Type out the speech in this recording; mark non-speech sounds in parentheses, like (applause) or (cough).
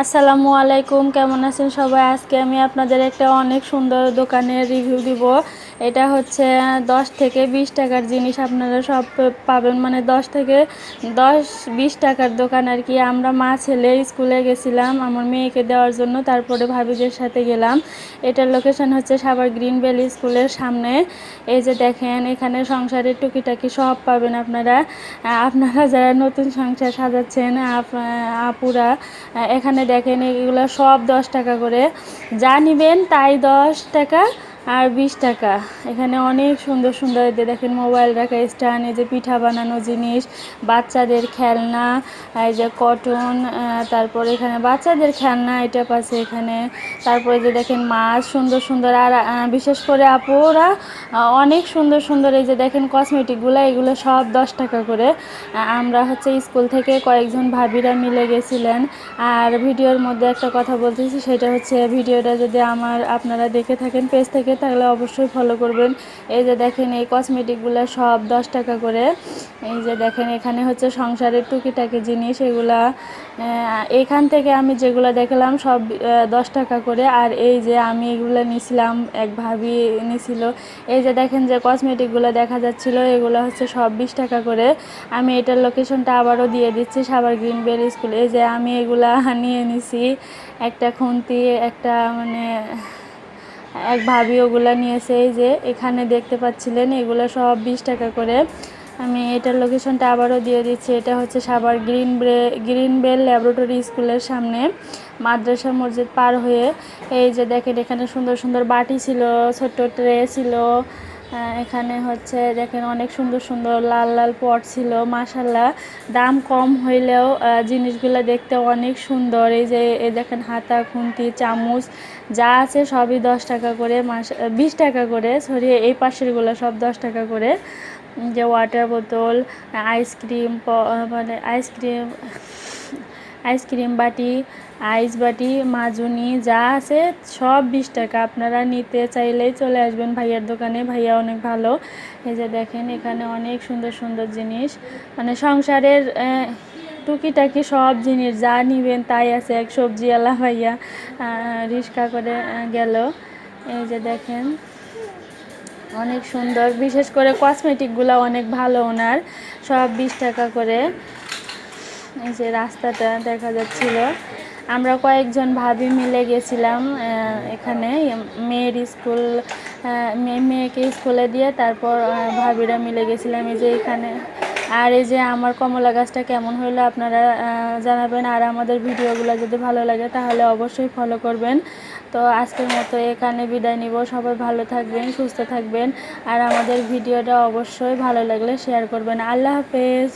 আসসালামু আলাইকুম কেমন আছেন সবাই? আজকে আমি আপনাদের একটা অনেক সুন্দর দোকানের রিভিউ দিব। এটা হচ্ছে দশ থেকে বিশ টাকার জিনিস আপনারা সব পাবেন। মানে দশ থেকে দশ, বিশ টাকার দোকান আর কি। আমরা মা ছেলে স্কুলে গেছিলাম, আমার মেয়েকে দেওয়ার জন্য। তারপরে ভাবিদের সাথে গেলাম। এটার লোকেশন হচ্ছে সাবার গ্রিন ভ্যালি স্কুলের সামনে। এই যে দেখেন, এখানে সংসারের টুকিটাকি সব পাবেন আপনারা। আপনারা যারা নতুন সংসার সাজাচ্ছেন, আপ- আপুরা এখানে দেখেন এগুলো সব দশ টাকা করে। যা নিবেন তাই দশ টাকা। আর বিশ টাকা। এখানে অনেক সুন্দর সুন্দর যে দেখেন মোবাইল রাখা, স্ট্যান্ড, এই যে পিঠা বানানো জিনিস, বাচ্চাদের খেলনা, এই যে কটন তারপর এখানে বাচ্চাদের খেলনা এটা পাচ্ছে এখানে। তারপরে যে দেখেন মাছ, সুন্দর সুন্দর। আর বিশেষ করে আপুরা অনেক সুন্দর সুন্দর এই যে দেখেন কসমেটিকগুলো এগুলো সব দশ টাকা করে। আমরা হচ্ছে স্কুল থেকে কয়েকজন ভাবিরা মিলে গেছিলেন। আর ভিডিওর মধ্যে একটা কথা বলতেছি, সেটা হচ্ছে ভিডিওটা যদি আমার, আপনারা দেখে থাকেন, পেজ থেকে তাহলে অবশ্যই ফলো করবেন। এই যে দেখেন, এই কসমেটিকগুলো সব দশ টাকা করে। এই যে দেখেন, এখানে হচ্ছে সংসারের টুকিটাকি জিনিস, এগুলা এখান থেকে আমি যেগুলো দেখলাম সব দশ টাকা করে। আর এই যে আমি এগুলো নিছিলাম, এক ভাবি নিছিল। এই যে দেখেন যে কসমেটিকগুলো দেখা যাচ্ছিল, এগুলো হচ্ছে সব বিশ টাকা করে। আমি এটার লোকেশনটা আবারও দিয়ে দিচ্ছি সাবার গ্রিন বেরি স্কুল। এই যে আমি এগুলা (laughs) নিয়ে নিছি, একটা খুন্তি, একটা মানে এক ভাবি ওগুলা নিয়েছে, এই যে এখানে দেখতে পাচ্ছিলেন, এগুলো সব বিশ টাকা করে। আমি এটার লোকেশনটা আবারও দিয়ে দিচ্ছি, এটা হচ্ছে সাবার গ্রিন ব্রে, গ্রিন বেল ল্যাবরেটরি স্কুলের সামনে, মাদ্রাসা মসজিদ পার হয়ে। এই যে দেখেন, এখানে সুন্দর সুন্দর বাটি ছিল, ছোট্ট ট্রে ছিল এখানে হচ্ছে দেখেন অনেক সুন্দর সুন্দর লাল লাল পট ছিল মাসাল্লাহ দাম কম হইলেও জিনিসগুলো দেখতে অনেক সুন্দর। এই যে, এই দেখেন হাতা, খুন্তি, চামচ, যা আছে সবই দশ টাকা করে, মাস বিশ টাকা করে সরি এই পাশেরগুলো সব দশ টাকা করে। যে ওয়াটার বোতল আইসক্রিম মানে আইসক্রিম আইসক্রিম বাটি, আইস বাটি, মাজুনি, যা আছে সব বিশ টাকা। আপনারা নিতে চাইলেই চলে আসবেন ভাইয়ার দোকানে। ভাইয়া অনেক ভালো। এই যে দেখেন, এখানে অনেক সুন্দর সুন্দর জিনিস। মানে সংসারের টুকিটাকি সব জিনিস যা নিবেন তাই আছে। এক সবজিওয়ালা ভাইয়া রিক্সা করে গেল। এই যে দেখেন, অনেক সুন্দর। বিশেষ করে কসমেটিকগুলো অনেক ভালো ওনার। সব বিশ টাকা করে। এই যে রাস্তাটা দেখা যাচ্ছিল। আমরা কয়েকজন ভাবি মিলে গেছিলাম এখানে মেয়ের স্কুল মেয়ে- মেয়েকে স্কুলে দিয়ে তারপর ভাবিরা মিলে গেছিলাম। এই যে এখানে, আর এই যে আমার কমলা গাছটা কেমন হলো আপনারা জানাবেন। আর আমাদের ভিডিওগুলো যদি ভালো লাগে তাহলে অবশ্যই ফলো করবেন। তো আজকের মতো এখানে বিদায় নিব। সবাই ভালো থাকবেন, সুস্থ থাকবেন। আর আমাদের ভিডিওটা অবশ্যই ভালো লাগলে শেয়ার করবেন। আল্লাহ হাফেজ।